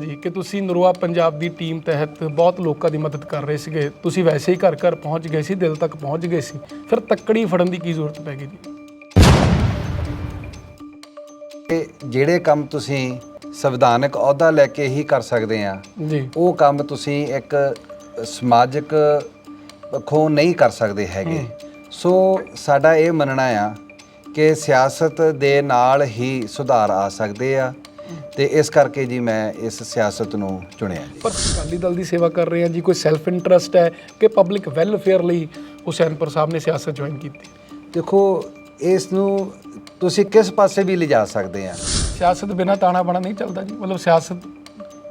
ਜੀ ਕਿ ਤੁਸੀਂ ਨਰੋਆ ਪੰਜਾਬ ਦੀ ਟੀਮ ਤਹਿਤ ਬਹੁਤ ਲੋਕਾਂ ਦੀ ਮਦਦ ਕਰ ਰਹੇ ਸੀਗੇ। ਤੁਸੀਂ ਵੈਸੇ ਹੀ ਘਰ ਘਰ ਪਹੁੰਚ ਗਏ ਸੀ ਦਿਲ ਤੱਕ ਪਹੁੰਚ ਗਏ ਸੀ। ਫਿਰ ਤੱਕੜੀ ਫੜਨ ਦੀ ਕੀ ਜ਼ਰੂਰਤ ਪੈ ਗਈ ਜੀ? ਕਿ ਜਿਹੜੇ ਕੰਮ ਤੁਸੀਂ ਸੰਵਿਧਾਨਕ ਅਹੁਦਾ ਲੈ ਕੇ ਹੀ ਕਰ ਸਕਦੇ ਆ ਜੀ। ਉਹ ਕੰਮ ਤੁਸੀਂ ਇੱਕ ਸਮਾਜਿਕ ਪੱਖੋਂ ਨਹੀਂ ਕਰ ਸਕਦੇ ਹੈਗੇ। ਸੋ ਸਾਡਾ ਇਹ ਮੰਨਣਾ ਆ ਕਿ ਸਿਆਸਤ ਦੇ ਨਾਲ ਹੀ ਸੁਧਾਰ ਆ ਸਕਦੇ ਆ। ਤੇ ਇਸ ਕਰਕੇ ਜੀ ਮੈਂ ਇਸ ਸਿਆਸਤ ਨੂੰ ਚੁਣਿਆ ਜੀ। ਪਰ ਅਕਾਲੀ ਦਲ ਦੀ ਸੇਵਾ ਕਰ ਰਹੇ ਆ ਜੀ ਕੋਈ ਸੈਲਫ ਇੰਟਰਸਟ ਹੈ ਕਿ ਪਬਲਿਕ ਵੈਲਫੇਅਰ ਲਈ ਹੁਸੈਨਪੁਰ ਸਾਹਿਬ ਨੇ ਸਿਆਸਤ ਜੁਆਇਨ ਕੀਤੀ? ਦੇਖੋ ਇਸ ਨੂੰ ਤੁਸੀਂ ਕਿਸ ਪਾਸੇ ਵੀ ਲਿਜਾ ਸਕਦੇ ਆ? ਸਿਆਸਤ ਬਿਨਾ ਤਾਣਾ ਬਾਣਾ ਨਹੀਂ ਚੱਲਦਾ ਜੀ ਮਤਲਬ ਸਿਆਸਤ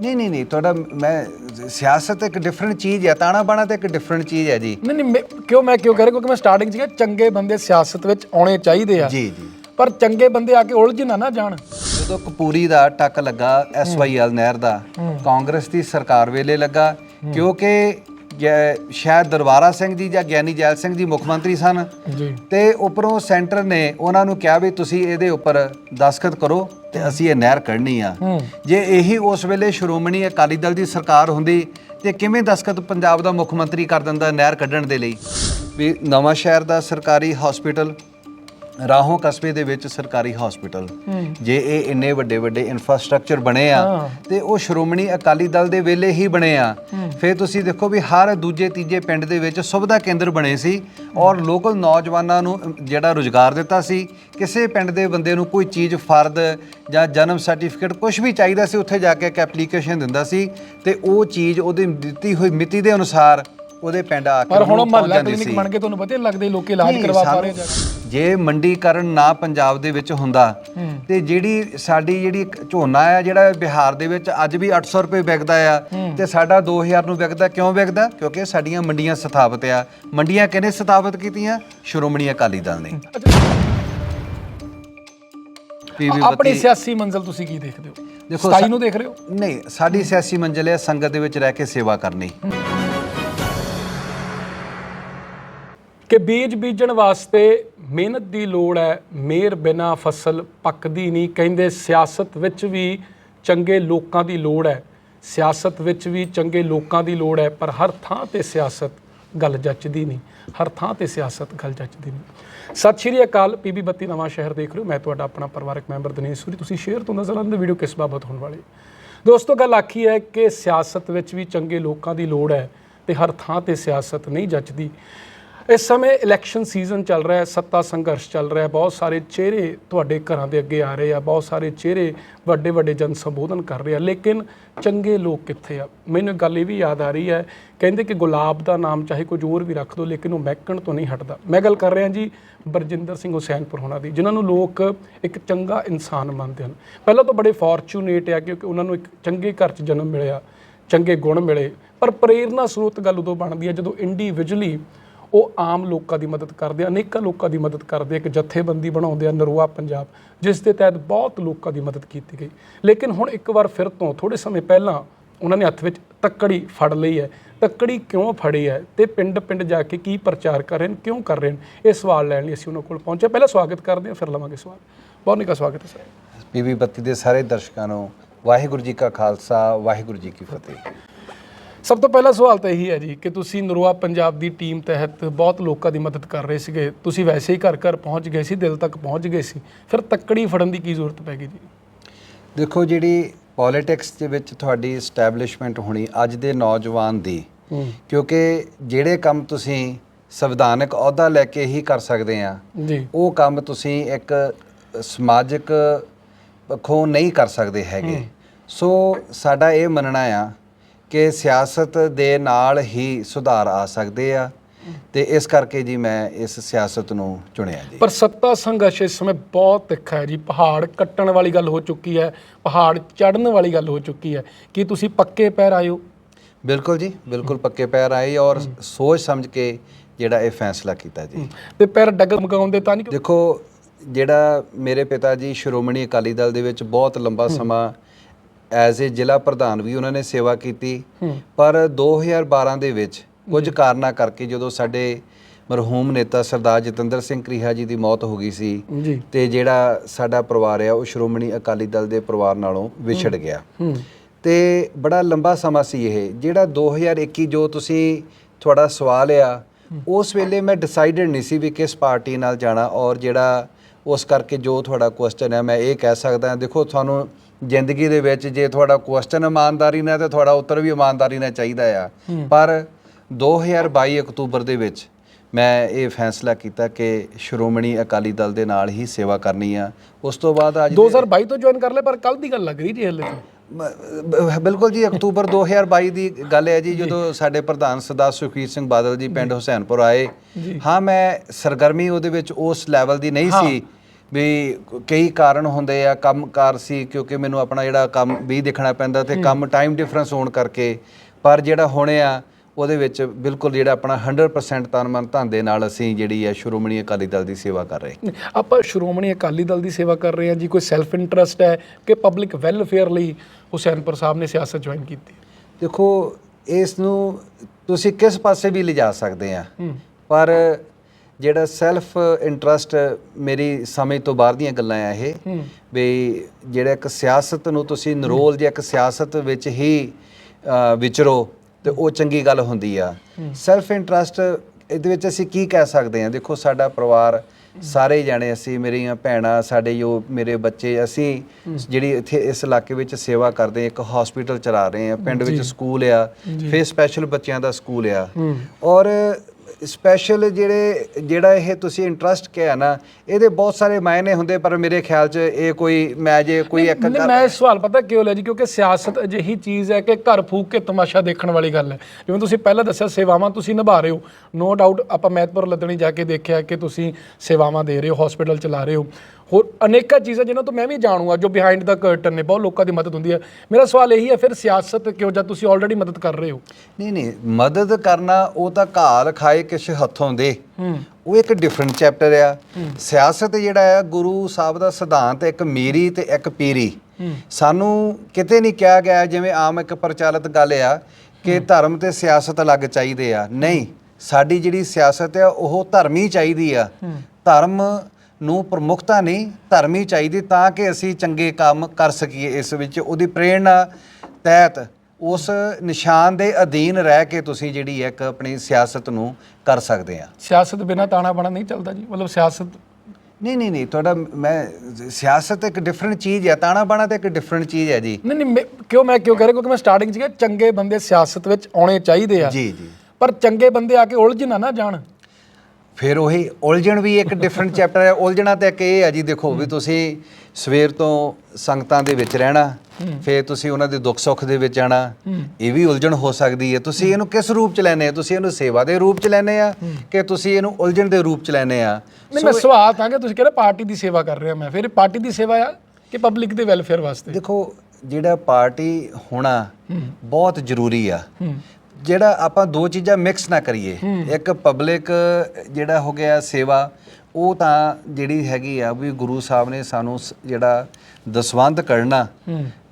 ਨਹੀਂ ਨਹੀਂ ਨਹੀਂ ਤੁਹਾਡਾ ਮੈਂ ਸਿਆਸਤ ਇੱਕ ਡਿਫਰੈਂਟ ਚੀਜ਼ ਹੈ ਤਾਣਾ ਬਾਣਾ ਤੇ ਇੱਕ ਡਿਫਰੈਂਟ ਚੀਜ਼ ਹੈ ਜੀ। ਨਹੀਂ ਨਹੀਂ ਕਿਉਂ ਮੈਂ ਕਿਉਂ ਕਹਿ ਰਿਹਾ ਕਿਉਂਕਿ ਮੈਂ ਸਟਾਰਟਿੰਗ 'ਚ ਕਿਹਾ ਚੰਗੇ ਬੰਦੇ ਸਿਆਸਤ ਵਿੱਚ ਆਉਣੇ ਚਾਹੀਦੇ ਆ। ਜੀ ਜੀ। ਪਰ ਚੰਗੇ ਬੰਦੇ ਆ ਕੇ ਉਲਝ ਨਾ ਨਾ ਜਾਣ। ਜਦੋਂ ਕਪੂਰੀ ਦਾ ਟੱਕ ਲੱਗਾ ਐਸਵਾਈਐਲ ਨਹਿਰ ਦਾ ਕਾਂਗਰਸ ਦੀ ਸਰਕਾਰ ਵੇਲੇ ਲੱਗਾ ਕਿਉਂਕਿ ਸ਼ਾਇਦ ਦਰਬਾਰਾ ਸਿੰਘ ਜੀ ਜਾਂ ਗਿਆਨੀ ਜੈਲ ਸਿੰਘ ਜੀ ਮੁੱਖ ਮੰਤਰੀ ਸਨ ਜੀ। ਤੇ ਉੱਪਰੋਂ ਸੈਂਟਰ ਨੇ ਉਹਨਾਂ ਨੂੰ ਕਿਹਾ ਵੀ ਤੁਸੀਂ ਇਹਦੇ ਉੱਪਰ ਦਸਖਤ ਕਰੋ ਤੇ ਅਸੀਂ ਇਹ ਨਹਿਰ ਕੱਢਣੀ ਆ। ਜੇ ਇਹੀ ਉਸ ਵੇਲੇ ਸ਼੍ਰੋਮਣੀ ਅਕਾਲੀ ਦਲ ਦੀ ਸਰਕਾਰ ਹੁੰਦੀ ਤੇ ਕਿਵੇਂ ਦਸਖਤ ਪੰਜਾਬ ਦਾ ਮੁੱਖ ਮੰਤਰੀ ਕਰ ਦਿੰਦਾ ਨਹਿਰ ਕੱਢਣ ਦੇ ਲਈ? ਵੀ ਨਵਾਂ ਸ਼ਹਿਰ ਦਾ ਸਰਕਾਰੀ ਹਸਪੀਟਲ ਰਾਹੋਂ ਕਸਬੇ ਦੇ ਵਿੱਚ ਸਰਕਾਰੀ ਹਸਪੀਟਲ ਜੇ ਇਹ ਇੰਨੇ ਵੱਡੇ ਵੱਡੇ ਇਨਫਰਾਸਟ੍ਰਕਚਰ ਬਣੇ ਆ। ਤੇ ਉਹ ਸ਼੍ਰੋਮਣੀ ਅਕਾਲੀ ਦਲ ਦੇ ਵੇਲੇ ਹੀ ਬਣੇ ਆ। ਫਿਰ ਤੁਸੀਂ ਦੇਖੋ ਵੀ ਹਰ ਦੂਜੇ ਤੀਜੇ ਪਿੰਡ ਦੇ ਵਿੱਚ ਸੁਵਿਧਾ ਕੇਂਦਰ ਬਣੇ ਸੀ ਔਰ ਲੋਕਲ ਨੌਜਵਾਨਾਂ ਨੂੰ ਜਿਹੜਾ ਰੁਜ਼ਗਾਰ ਦਿੱਤਾ ਸੀ ਕਿਸੇ ਪਿੰਡ ਦੇ ਬੰਦੇ ਨੂੰ ਕੋਈ ਚੀਜ਼ ਫਰਦ ਜਾਂ ਜਨਮ ਸਰਟੀਫਿਕੇਟ ਕੁਝ ਵੀ ਚਾਹੀਦਾ ਸੀ ਉੱਥੇ ਜਾ ਕੇ ਇੱਕ ਐਪਲੀਕੇਸ਼ਨ ਦਿੰਦਾ ਸੀ ਤੇ ਉਹ ਚੀਜ਼ ਉਹਦੀ ਦਿੱਤੀ ਹੋਈ ਮਿਤੀ ਦੇ ਅਨੁਸਾਰ ਉਹਦੇ ਪਿੰਡ ਆ ਕੇ ਪਰ ਹੁਣ ਮਹੱਲਾ ਕਲੀਨਿਕ। ਬਣ ਕੇ ਤੁਹਾਨੂੰ ਪਤਾ ਲੱਗਦੇ ਲੋਕੀ ਇਲਾਜ ਕਰਵਾ ਪਾ ਰਹੇ। ਜਾ ਮੰਡੀਕਰਨ ਨਾ ਪੰਜਾਬ ਦੇ ਵਿੱਚ ਹੁੰਦਾ। ਤੇ ਜਿਹੜੀ ਸਾਡੀ ਜਿਹੜੀ ਝੋਨਾ ਆ ਜਿਹੜਾ ਬਿਹਾਰ ਦੇ ਵਿੱਚ ਅੱਜ ਵੀ 800 ਰੁਪਏ ਵਿਕਦਾ ਆ ਤੇ ਸਾਡਾ 2000 ਨੂੰ ਵਿਕਦਾ ਕਿਉਂ ਵਿਕਦਾ? ਕਿਉਂਕਿ ਸਾਡੀਆਂ ਮੰਡੀਆਂ ਸਥਾਪਿਤ ਆ। ਮੰਡੀਆਂ ਕਿਹਨੇ ਸਥਾਪਿਤ ਕੀਤੀਆਂ? ਸ਼੍ਰੋਮਣੀ ਅਕਾਲੀ ਦਲ ਨੇ। ਆਪਣੀ ਸਿਆਸੀ ਮੰਜ਼ਲ ਤੁਸੀਂ ਕੀ ਦੇਖਦੇ ਹੋ? ਦੇਖੋ, 27 ਸਾ- ਨੂੰ ਦੇਖ ਰਹੇ ਹੋ? ਨਹੀਂ ਸਾਡੀ ਸਿਆਸੀ ਮੰਜ਼ਿਲ ਹੈ ਸੰਗਤ ਦੇ ਵਿੱਚ ਰਹਿ ਕੇ ਸੇਵਾ ਕਰਨੀ। ਕਿ ਬੀਜ ਬੀਜਣ ਵਾਸਤੇ ਮਿਹਨਤ ਦੀ ਲੋੜ ਹੈ, ਮੇਰ ਬਿਨਾ ਫਸਲ ਪੱਕਦੀ ਨਹੀਂ। ਕਹਿੰਦੇ ਸਿਆਸਤ ਵਿੱਚ ਵੀ ਚੰਗੇ ਲੋਕਾਂ ਦੀ ਲੋੜ ਹੈ। ਸਿਆਸਤ ਵਿੱਚ ਵੀ ਚੰਗੇ ਲੋਕਾਂ ਦੀ ਲੋੜ ਹੈ, ਪਰ ਹਰ ਥਾਂ ਤੇ ਸਿਆਸਤ ਗੱਲ ਜੱਚਦੀ ਨਹੀਂ। ਹਰ ਥਾਂ ਤੇ ਸਿਆਸਤ ਗੱਲ ਜੱਚਦੀ ਨਹੀਂ। ਸਤਿ ਸ਼੍ਰੀ ਅਕਾਲ ਪੀਬੀ ਬੱਤੀ ਨਵਾਂ ਸ਼ਹਿਰ ਦੇਖ ਰਹੇ ਹੋ। ਮੈਂ ਤੁਹਾਡਾ ਆਪਣਾ ਪਰਿਵਾਰਕ ਮੈਂਬਰ ਦਿਨੇਸ਼ ਸੂਰੀ। ਤੁਸੀਂ ਸ਼ੇਅਰ ਤੋਂ ਨਜ਼ਰ ਆਉਂਦੇ ਵੀਡੀਓ ਕਿਸ ਬਾਬਤ ਹੋਣ ਵਾਲੀ? ਦੋਸਤੋ, ਗੱਲ ਆਖੀ ਹੈ ਕਿ ਸਿਆਸਤ ਵਿੱਚ ਵੀ ਚੰਗੇ ਲੋਕਾਂ ਦੀ ਲੋੜ ਹੈ ਤੇ ਹਰ ਥਾਂ ਤੇ ਸਿਆਸਤ ਨਹੀਂ ਜੱਚਦੀ। ਇਸ ਸਮੇਂ ਇਲੈਕਸ਼ਨ ਸੀਜ਼ਨ ਚੱਲ ਰਿਹਾ ਹੈ, ਸੱਤਾ ਸੰਘਰਸ਼ ਚੱਲ ਰਿਹਾ ਹੈ, ਬਹੁਤ ਸਾਰੇ ਚਿਹਰੇ ਤੁਹਾਡੇ ਘਰਾਂ ਦੇ ਅੱਗੇ ਆ ਰਹੇ ਆ, ਬਹੁਤ ਸਾਰੇ ਚਿਹਰੇ ਵੱਡੇ ਵੱਡੇ ਜਨ ਸੰਬੋਧਨ ਕਰ ਰਹੇ ਆ, ਲੇਕਿਨ ਚੰਗੇ ਲੋਕ ਕਿੱਥੇ ਆ? ਮੈਨੂੰ ਗੱਲ ਇਹ ਵੀ ਯਾਦ ਆ ਰਹੀ ਹੈ, ਕਹਿੰਦੇ ਕਿ ਗੁਲਾਬ ਦਾ ਨਾਮ ਚਾਹੇ ਕੁਝ ਹੋਰ ਵੀ ਰੱਖ ਦਿਓ ਲੇਕਿਨ ਉਹ ਮਹਿਕਣ ਤੋਂ ਨਹੀਂ ਹਟਦਾ। ਮੈਂ ਗੱਲ ਕਰ ਰਿਹਾ ਜੀ ਬਰਜਿੰਦਰ ਸਿੰਘ ਹੁਸੈਨਪੁਰ ਹੋਣਾ ਦੀ, ਜਿਨ੍ਹਾਂ ਨੂੰ ਲੋਕ ਇੱਕ ਚੰਗਾ ਇਨਸਾਨ ਮੰਨਦੇ ਹਨ। ਪਹਿਲਾਂ ਤਾਂ ਬੜੇ ਫੋਰਚੂਨੇਟ ਆ, ਕਿਉਂਕਿ ਉਹਨਾਂ ਨੂੰ ਇੱਕ ਚੰਗੇ ਘਰ 'ਚ ਜਨਮ ਮਿਲਿਆ, ਚੰਗੇ ਗੁਣ ਮਿਲੇ, ਪਰ ਪ੍ਰੇਰਨਾ ਸਰੋਤ ਗੱਲ ਉਦੋਂ ਬਣਦੀ ਹੈ ਜਦੋਂ ਇੰਡੀਵਿਜੂਅਲੀ ਉਹ ਆਮ ਲੋਕਾਂ ਦੀ ਮਦਦ ਕਰਦੇ ਆ, ਅਨੇਕਾਂ ਲੋਕਾਂ ਦੀ ਮਦਦ ਕਰਦੇ ਇੱਕ ਜਥੇਬੰਦੀ ਬਣਾਉਂਦੇ ਆ, ਨਰੂਆ ਪੰਜਾਬ, ਜਿਸ ਦੇ ਤਹਿਤ ਬਹੁਤ ਲੋਕਾਂ ਦੀ ਮਦਦ ਕੀਤੀ ਗਈ। ਲੇਕਿਨ ਹੁਣ ਇੱਕ ਵਾਰ ਫਿਰ ਤੋਂ ਥੋੜੇ ਸਮੇਂ ਪਹਿਲਾਂ ਉਹਨਾਂ ਨੇ ਹੱਥ ਵਿੱਚ ਤੱਕੜੀ ਫੜ ਲਈ ਹੈ। ਤੱਕੜੀ ਕਿਉਂ ਫੜੀ ਹੈ ਤੇ ਪਿੰਡ ਪਿੰਡ ਜਾ ਕੇ ਕੀ ਪ੍ਰਚਾਰ ਕਰ ਰਹੇ ਨੇ ਕਿਉਂ ਕਰ ਰਹੇ ਨੇ ਇਹ ਸਵਾਲ ਲੈਣ ਲਈ ਅਸੀਂ ਉਹਨਾਂ ਕੋਲ ਪਹੁੰਚੇ ਪਹਿਲਾਂ ਸਵਾਗਤ ਕਰਦੇ ਹਾਂ, ਫਿਰ ਲਵਾਂਗੇ ਸਵਾਲ। ਬਹੁਤ ਨਿੱਘਾ ਸਵਾਗਤ ਹੈ, ਸਰ। ਪੀਵੀ ਬੱਤੀ ਦੇ ਸਾਰੇ ਦਰਸ਼ਕਾਂ ਨੂੰ ਵਾਹਿਗੁਰੂ ਜੀ ਕਾ ਖਾਲਸਾ, ਵਾਹਿਗੁਰੂ ਜੀ ਕੀ ਫਤਿਹ। ਸਭ ਤੋਂ ਪਹਿਲਾ ਸਵਾਲ ਤਾਂ ਇਹੀ ਹੈ ਜੀ ਕਿ ਤੁਸੀਂ ਨਰੋਆ ਪੰਜਾਬ ਦੀ ਟੀਮ ਤਹਿਤ ਬਹੁਤ ਲੋਕਾਂ ਦੀ ਮਦਦ ਕਰ ਰਹੇ ਸੀਗੇ। ਤੁਸੀਂ ਵੈਸੇ ਹੀ ਘਰ ਘਰ ਪਹੁੰਚ ਗਏ ਸੀ ਦਿਲ ਤੱਕ ਪਹੁੰਚ ਗਏ ਸੀ। ਫਿਰ ਤੱਕੜੀ ਫੜਨ ਦੀ ਕੀ ਜ਼ਰੂਰਤ ਪੈ ਗਈ ਜੀ? ਦੇਖੋ ਜਿਹੜੀ ਪੋਲਿਟਿਕਸ ਦੇ ਵਿੱਚ ਤੁਹਾਡੀ ਸਟੈਬਲਿਸ਼ਮੈਂਟ ਹੋਣੀ ਅੱਜ ਦੇ ਨੌਜਵਾਨ ਦੀ ਕਿਉਂਕਿ ਜਿਹੜੇ ਕੰਮ ਤੁਸੀਂ ਸੰਵਿਧਾਨਕ ਅਹੁਦਾ ਲੈ ਕੇ ਹੀ ਕਰ ਸਕਦੇ ਆ ਜੀ। ਉਹ ਕੰਮ ਤੁਸੀਂ ਇੱਕ ਸਮਾਜਿਕ ਪੱਖੋਂ ਨਹੀਂ ਕਰ ਸਕਦੇ ਹੈਗੇ। ਸੋ ਸਾਡਾ ਇਹ ਮੰਨਣਾ ਆ ਕਿ ਸਿਆਸਤ ਦੇ ਨਾਲ ਹੀ ਸੁਧਾਰ ਆ ਸਕਦੇ ਆ ਤੇ ਇਸ ਕਰਕੇ ਜੀ ਮੈਂ ਇਸ ਸਿਆਸਤ ਨੂੰ ਚੁਣਿਆ ਜੀ। ਪਰ ਸੱਤਾ ਸੰਘਰਸ਼ ਇਸ ਸਮੇਂ ਬਹੁਤ ਤਿੱਖਾ ਹੈ ਜੀ। ਪਹਾੜ ਕੱਟਣ ਵਾਲੀ ਗੱਲ ਹੋ ਚੁੱਕੀ ਹੈ ਪਹਾੜ ਚੜਨ ਵਾਲੀ ਗੱਲ ਹੋ ਚੁੱਕੀ ਹੈ। ਕੀ ਤੁਸੀਂ ਪੱਕੇ ਪੈਰ ਆਇਓ ਬਿਲਕੁਲ ਜੀ ਬਿਲਕੁਲ ਪੱਕੇ ਪੈਰ ਆਏ ਔਰ ਸੋਚ ਸਮਝ ਕੇ ਜਿਹੜਾ ਇਹ ਫੈਸਲਾ ਕੀਤਾ ਜੀ। ਤੇ ਪੈਰ ਡਗਲ ਮਗਾਉਂਦੇ ਤਾਂ ਨਹੀਂ ਦੇਖੋ ਜਿਹੜਾ ਮੇਰੇ ਪਿਤਾ ਜੀ ਸ਼੍ਰੋਮਣੀ ਅਕਾਲੀ ਦਲ ਦੇ ਵਿੱਚ ਬਹੁਤ ਲੰਬਾ ਸਮਾਂ ਐਜ਼ ਅ ਜ਼ਿਲ੍ਹਾ ਪ੍ਰਧਾਨ ਵੀ ਉਹਨਾਂ ਨੇ ਸੇਵਾ ਕੀਤੀ। ਪਰ 2012 ਦੇ ਵਿੱਚ ਕੁਝ ਕਾਰਨਾਂ ਕਰਕੇ ਜਦੋਂ ਸਾਡੇ ਮਰਹੂਮ ਨੇਤਾ ਸਰਦਾਰ ਜਤਿੰਦਰ ਸਿੰਘ ਕਰੀਹਾ ਜੀ ਦੀ ਮੌਤ ਹੋ ਗਈ ਸੀ ਤੇ ਜਿਹੜਾ ਸਾਡਾ ਪਰਿਵਾਰ ਆ ਉਹ ਸ਼੍ਰੋਮਣੀ ਅਕਾਲੀ ਦਲ ਦੇ ਪਰਿਵਾਰ ਨਾਲੋਂ ਵਿਛੜ ਗਿਆ। ਤੇ ਬੜਾ ਲੰਬਾ ਸਮਾਂ ਸੀ ਇਹ। ਜਿਹੜਾ 2021 ਜੋ ਤੁਸੀਂ ਤੁਹਾਡਾ ਸਵਾਲ ਆ ਉਸ ਵੇਲੇ ਮੈਂ ਡਿਸਾਈਡਡ ਨਹੀਂ ਸੀ ਵੀ ਕਿਸ ਪਾਰਟੀ ਨਾਲ ਜਾਣਾ ਔਰ ਜਿਹੜਾ ਉਸ ਕਰਕੇ ਜੋ ਤੁਹਾਡਾ ਕੁਐਸਚਨ ਹੈ ਮੈਂ ਇਹ ਕਹਿ ਸਕਦਾ ਹਾਂ। ਦੇਖੋ ਤੁਹਾਨੂੰ ਜ਼ਿੰਦਗੀ ਦੇ ਵਿੱਚ ਜੇ ਤੁਹਾਡਾ ਕੁਐਸਚਨ ਇਮਾਨਦਾਰੀ ਨਾਲ ਤੇ ਤੁਹਾਡਾ ਉੱਤਰ ਵੀ ਇਮਾਨਦਾਰੀ ਨਾਲ ਚਾਹੀਦਾ ਆ। ਪਰ 2022 ਅਕਤੂਬਰ ਦੇ ਵਿੱਚ ਮੈਂ ਇਹ ਫੈਸਲਾ ਕੀਤਾ ਕਿ ਸ਼੍ਰੋਮਣੀ ਅਕਾਲੀ ਦਲ ਦੇ ਨਾਲ ਹੀ ਸੇਵਾ ਕਰਨੀ ਆ। ਉਸ ਤੋਂ ਬਾਅਦ ਅੱਜ 2022 ਤੋਂ ਜੁਆਇਨ ਕਰ ਲਿਆ ਪਰ ਕੱਲ ਦੀ ਗੱਲ ਲੱਗ ਰਹੀ ਜੀ ਹਲੇ ਤਾਂ। ਬਿਲਕੁਲ ਜੀ ਅਕਤੂਬਰ 2022 ਦੀ ਗੱਲ ਹੈ ਜੀ ਜਦੋਂ ਸਾਡੇ ਪ੍ਰਧਾਨ ਸਰਦਾਰ ਸੁਖਬੀਰ ਸਿੰਘ ਬਾਦਲ ਜੀ ਪਿੰਡ ਹੁਸੈਨਪੁਰ ਆਏ। ਹਾਂ ਮੈਂ ਸਰਗਰਮੀ ਉਹਦੇ ਵਿੱਚ ਉਸ ਲੈਵਲ ਦੀ ਨਹੀਂ ਸੀ। ਵੀ ਕਈ ਕਾਰਨ ਹੁੰਦੇ ਆ ਕੰਮਕਾਰ ਸੀ ਕਿਉਂਕਿ ਮੈਨੂੰ ਆਪਣਾ ਜਿਹੜਾ ਕੰਮ ਵੀ ਦੇਖਣਾ ਪੈਂਦਾ ਤੇ ਕੰਮ ਟਾਈਮ ਡਿਫਰੈਂਸ ਹੋਣ ਕਰਕੇ ਪਰ ਜਿਹੜਾ ਹੋਣੇ ਆ ਉਹਦੇ ਵਿੱਚ ਬਿਲਕੁਲ ਜਿਹੜਾ ਆਪਣਾ 100% ਤਨ ਮਨ ਧਨ ਦੇ ਨਾਲ ਅਸੀਂ ਜਿਹੜੀ ਹੈ ਸ਼੍ਰੋਮਣੀ ਅਕਾਲੀ ਦਲ ਦੀ ਸੇਵਾ ਕਰ ਰਹੇ। ਆਪਾਂ ਸ਼੍ਰੋਮਣੀ ਅਕਾਲੀ ਦਲ ਦੀ ਸੇਵਾ ਕਰ ਰਹੇ ਹਾਂ ਜੀ ਕੋਈ ਸੈਲਫ ਇੰਟਰਸਟ ਹੈ ਕਿ ਪਬਲਿਕ ਵੈਲਫੇਅਰ ਲਈ ਹੁਸੈਨਪੁਰ ਸਾਹਿਬ ਨੇ ਸਿਆਸਤ ਜੁਆਇਨ ਕੀਤੀ? ਦੇਖੋ ਇਸ ਨੂੰ ਤੁਸੀਂ ਕਿਸ ਪਾਸੇ ਵੀ ਲਿਜਾ ਸਕਦੇ ਆ ਪਰ ਜਿਹੜਾ ਸੈਲਫ ਇੰਟਰਸਟ ਮੇਰੀ ਸਮਝ ਤੋਂ ਬਾਹਰ ਦੀਆਂ ਗੱਲਾਂ ਆ ਇਹ ਵੀ ਜਿਹੜਾ ਇੱਕ ਸਿਆਸਤ ਨੂੰ ਤੁਸੀਂ ਨਰੋਲ ਜੇ ਇੱਕ ਸਿਆਸਤ ਵਿੱਚ ਹੀ ਵਿਚਰੋ ਤੇ ਉਹ ਚੰਗੀ ਗੱਲ ਹੁੰਦੀ ਆ। ਸੈਲਫ ਇੰਟਰਸਟ ਇਹਦੇ ਵਿੱਚ ਅਸੀਂ ਕੀ ਕਹਿ ਸਕਦੇ ਆ? ਦੇਖੋ ਸਾਡਾ ਪਰਿਵਾਰ ਸਾਰੇ ਜਾਣੇ ਅਸੀਂ ਮੇਰੀਆਂ ਭੈਣਾਂ ਸਾਡੇ ਜੋ ਮੇਰੇ ਬੱਚੇ ਅਸੀਂ ਜਿਹੜੀ ਇੱਥੇ ਇਸ ਇਲਾਕੇ ਵਿੱਚ ਸੇਵਾ ਕਰਦੇ ਹਾਂ, ਇੱਕ ਹਸਪੀਟਲ ਚਲਾ ਰਹੇ ਆ ਪਿੰਡ ਵਿੱਚ ਸਕੂਲ ਆ ਫਿਰ ਸਪੈਸ਼ਲ ਬੱਚਿਆਂ ਦਾ ਸਕੂਲ ਆ। ਔਰ ਸਪੈਸ਼ਲ ਜਿਹੜੇ ਜਿਹੜਾ ਇਹ ਤੁਸੀਂ ਇੰਟਰਸਟ ਕਿਹਾ ਨਾ ਇਹਦੇ ਬਹੁਤ ਸਾਰੇ ਮਾਇਨੇ ਹੁੰਦੇ ਪਰ ਮੇਰੇ ਖਿਆਲ 'ਚ ਇਹ ਕੋਈ ਮੈਂ ਜੇ ਕੋਈ ਇੱਕ ਨਹੀਂ, ਮੈਂ ਇਹ ਸਵਾਲ ਪਤਾ ਕਿਉਂ ਲਿਆ ਜੀ? ਕਿਉਂਕਿ ਸਿਆਸਤ ਅਜਿਹੀ ਚੀਜ਼ ਹੈ ਕਿ ਘਰ ਫੂਕ ਕੇ ਤਮਾਸ਼ਾ ਦੇਖਣ ਵਾਲੀ ਗੱਲ ਹੈ। ਜਿਵੇਂ ਤੁਸੀਂ ਪਹਿਲਾਂ ਦੱਸਿਆ ਸੇਵਾਵਾਂ ਤੁਸੀਂ ਨਿਭਾ ਰਹੇ ਹੋ। ਨੋ ਡਾਊਟ ਆਪਾਂ ਮਹਿਤਪੁਰ ਲੱਦਣੀ ਜਾ ਕੇ ਦੇਖਿਆ ਕਿ ਤੁਸੀਂ ਸੇਵਾਵਾਂ ਦੇ ਰਹੇ ਹੋ ਹਸਪੀਟਲ ਚਲਾ ਰਹੇ ਹੋ। ਹੋਰ ਅਨੇਕਾਂ ਚੀਜ਼ਾਂ ਜਿਨ੍ਹਾਂ ਤੋਂ ਮੈਂ ਵੀ ਜਾਣੂਗਾ ਜੋ ਬਿਹਾਈਂਡ ਦਾ ਕਰਟਨ ਨੇ ਬਹੁਤ ਲੋਕਾਂ ਦੀ ਮਦਦ ਹੁੰਦੀ ਹੈ। ਮੇਰਾ ਸਵਾਲ ਇਹੀ ਹੈ ਫਿਰ ਸਿਆਸਤ ਕਿਉਂ ਜਦ ਤੁਸੀਂ ਆਲਰੇਡੀ ਮਦਦ ਕਰ ਰਹੇ ਹੋ? ਨਹੀਂ ਨਹੀਂ ਮਦਦ ਕਰਨਾ ਉਹ ਤਾਂ ਘਾਲ ਖਾਏ ਕਿਛ ਹੱਥੋਂ ਦੇ। ਉਹ ਇੱਕ ਡਿਫਰੈਂਟ ਚੈਪਟਰ ਆ। ਸਿਆਸਤ ਜਿਹੜਾ ਆ ਗੁਰੂ ਸਾਹਿਬ ਦਾ ਸਿਧਾਂਤ ਇੱਕ ਮੀਰੀ ਤੇ ਇੱਕ ਪੀਰੀ। ਸਾਨੂੰ ਕਿਤੇ ਨਹੀਂ ਕਿਹਾ ਗਿਆ ਜਿਵੇਂ ਆਮ ਇੱਕ ਪ੍ਰਚਲਿਤ ਗੱਲ ਆ ਕਿ ਧਰਮ ਤੇ ਸਿਆਸਤ ਅਲੱਗ ਚਾਹੀਦੇ ਆ। ਨਹੀਂ ਸਾਡੀ ਜਿਹੜੀ ਸਿਆਸਤ ਆ ਉਹ ਧਰਮੀ ਚਾਹੀਦੀ ਆ। ਧਰਮ ਨੂੰ ਪ੍ਰਮੁਖਤਾ ਨਹੀਂ ਧਰਮੀ ਚਾਹੀਦੀ ਤਾਂ ਕਿ ਅਸੀਂ ਚੰਗੇ ਕੰਮ ਕਰ ਸਕੀਏ ਇਸ ਵਿੱਚ। ਉਹਦੀ ਪ੍ਰੇਰਣਾ ਤਹਿਤ ਉਸ ਨਿਸ਼ਾਨ ਦੇ ਅਧੀਨ ਰਹਿ ਕੇ ਤੁਸੀਂ ਜਿਹੜੀ ਇੱਕ ਆਪਣੀ ਸਿਆਸਤ ਨੂੰ ਕਰ ਸਕਦੇ ਆ। ਸਿਆਸਤ ਬਿਨਾ ਤਾਣਾ ਬਣਾ ਨਹੀਂ ਚੱਲਦਾ ਜੀ? ਮਤਲਬ ਸਿਆਸਤ ਨਹੀਂ ਨਹੀਂ ਨਹੀਂ ਤੁਹਾਡਾ ਮੈਂ ਸਿਆਸਤ ਇੱਕ ਡਿਫਰੈਂਟ ਚੀਜ਼ ਹੈ ਤਾਣਾ ਬਾਣਾ ਤੇ ਇੱਕ ਡਿਫਰੈਂਟ ਚੀਜ਼ ਹੈ ਜੀ। ਨਹੀਂ ਨਹੀਂ ਕਿਉਂ ਮੈਂ ਕਿਉਂ ਕਹਿ ਰਿਹਾ? ਕਿਉਂਕਿ ਮੈਂ ਸਟਾਰਟਿੰਗ 'ਚ ਕਿਹਾ ਚੰਗੇ ਬੰਦੇ ਸਿਆਸਤ ਵਿੱਚ ਆਉਣੇ ਚਾਹੀਦੇ ਆ। ਜੀ ਜੀ। ਪਰ ਚੰਗੇ ਬੰਦੇ ਆ ਕੇ ਉਲਝ ਨਾ ਨਾ ਜਾਣ। ਫਿਰ ਉਹੀ ਉਲਝਣ ਵੀ ਇੱਕ ਡਿਫਰੈਂਟ ਚੈਪਟਰ ਹੈ। ਉਲਝਣਾ ਤੇ ਇੱਕ ਇਹ ਹੈ ਜੀ ਦੇਖੋ ਵੀ ਤੁਸੀਂ ਸਵੇਰ ਤੋਂ ਸੰਗਤਾਂ ਦੇ ਵਿੱਚ ਰਹਿਣਾ ਫਿਰ ਤੁਸੀਂ ਉਹਨਾਂ ਦੇ ਦੁੱਖ ਸੁੱਖ ਦੇ ਵਿੱਚ ਜਾਣਾ ਇਹ ਵੀ ਉਲਝਣ ਹੋ ਸਕਦੀ ਹੈ। ਤੁਸੀਂ ਇਹਨੂੰ ਕਿਸ ਰੂਪ ਚ ਲੈਨੇ ਆ? ਤੁਸੀਂ ਇਹਨੂੰ ਸੇਵਾ ਦੇ ਰੂਪ ਚ ਲੈਨੇ ਆ ਕਿ ਤੁਸੀਂ ਇਹਨੂੰ ਉਲਝਣ ਦੇ ਰੂਪ ਚ ਲੈਨੇ ਆ? ਨਹੀਂ ਮੈਂ ਸਵਾਲ ਤਾਂ ਕਿ ਤੁਸੀਂ ਕਹਿੰਦੇ ਪਾਰਟੀ ਦੀ ਸੇਵਾ ਕਰ ਰਿਹਾ ਮੈਂ ਫਿਰ ਪਾਰਟੀ ਦੀ ਸੇਵਾ ਆ ਕਿ ਪਬਲਿਕ ਦੇ ਵੈਲਫੇਅਰ ਵਾਸਤੇ? ਦੇਖੋ ਜਿਹੜਾ ਪਾਰਟੀ ਹੋਣਾ ਬਹੁਤ ਜ਼ਰੂਰੀ ਆ। ਜਿਹੜਾ ਆਪਾਂ ਦੋ ਚੀਜ਼ਾਂ ਮਿਕਸ ਨਾ ਕਰੀਏ। ਇੱਕ ਪਬਲਿਕ ਜਿਹੜਾ ਹੋ ਗਿਆ ਸੇਵਾ ਉਹ ਤਾਂ ਜਿਹੜੀ ਹੈਗੀ ਆ ਵੀ ਗੁਰੂ ਸਾਹਿਬ ਨੇ ਸਾਨੂੰ ਜਿਹੜਾ ਦਸਵੰਧ ਕਰਨਾ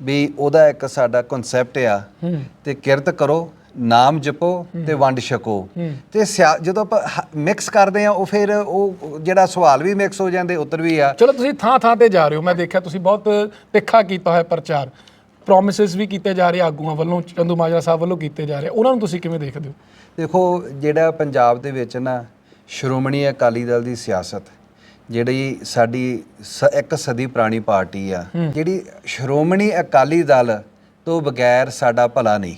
ਵੀ ਉਹਦਾ ਇੱਕ ਸਾਡਾ ਕਨਸੈਪਟ ਆ। ਤੇ ਕਿਰਤ ਕਰੋ ਨਾਮ ਜਪੋ ਤੇ ਵੰਡ ਛਕੋ। ਤੇ ਜਦੋਂ ਆਪਾਂ ਮਿਕਸ ਕਰਦੇ ਆ ਉਹ ਫਿਰ ਉਹ ਜਿਹੜਾ ਸਵਾਲ ਵੀ ਮਿਕਸ ਹੋ ਜਾਂਦੇ ਉੱਤਰ ਵੀ ਆ। ਚਲੋ ਤੁਸੀਂ ਥਾਂ ਥਾਂ ਤੇ ਜਾ ਰਹੇ ਹੋ ਮੈਂ ਦੇਖਿਆ ਤੁਸੀਂ ਬਹੁਤ ਤਿੱਖਾ ਕੀਤਾ ਹੋਇਆ ਪ੍ਰਚਾਰ। ਪ੍ਰੋਮਿਸਸ ਵੀ ਕੀਤੇ ਜਾ ਰਹੇ ਆਗੂਆਂ ਵੱਲੋਂ ਚੰਦੂ ਮਾਜਰਾ ਸਾਹਿਬ ਵੱਲੋਂ ਕੀਤੇ ਜਾ ਰਹੇ ਉਹਨਾਂ ਨੂੰ ਤੁਸੀਂ ਕਿਵੇਂ ਦੇਖਦੇ ਹੋ? ਦੇਖੋ ਜਿਹੜਾ ਪੰਜਾਬ ਦੇ ਵਿੱਚ ਨਾ ਸ਼੍ਰੋਮਣੀ ਅਕਾਲੀ ਦਲ ਦੀ ਸਿਆਸਤ ਜਿਹੜੀ ਸਾਡੀ ਇੱਕ ਸਦੀ ਪੁਰਾਣੀ ਪਾਰਟੀ ਆ ਜਿਹੜੀ ਸ਼੍ਰੋਮਣੀ ਅਕਾਲੀ ਦਲ ਤੋਂ ਬਗੈਰ ਸਾਡਾ ਭਲਾ ਨਹੀਂ।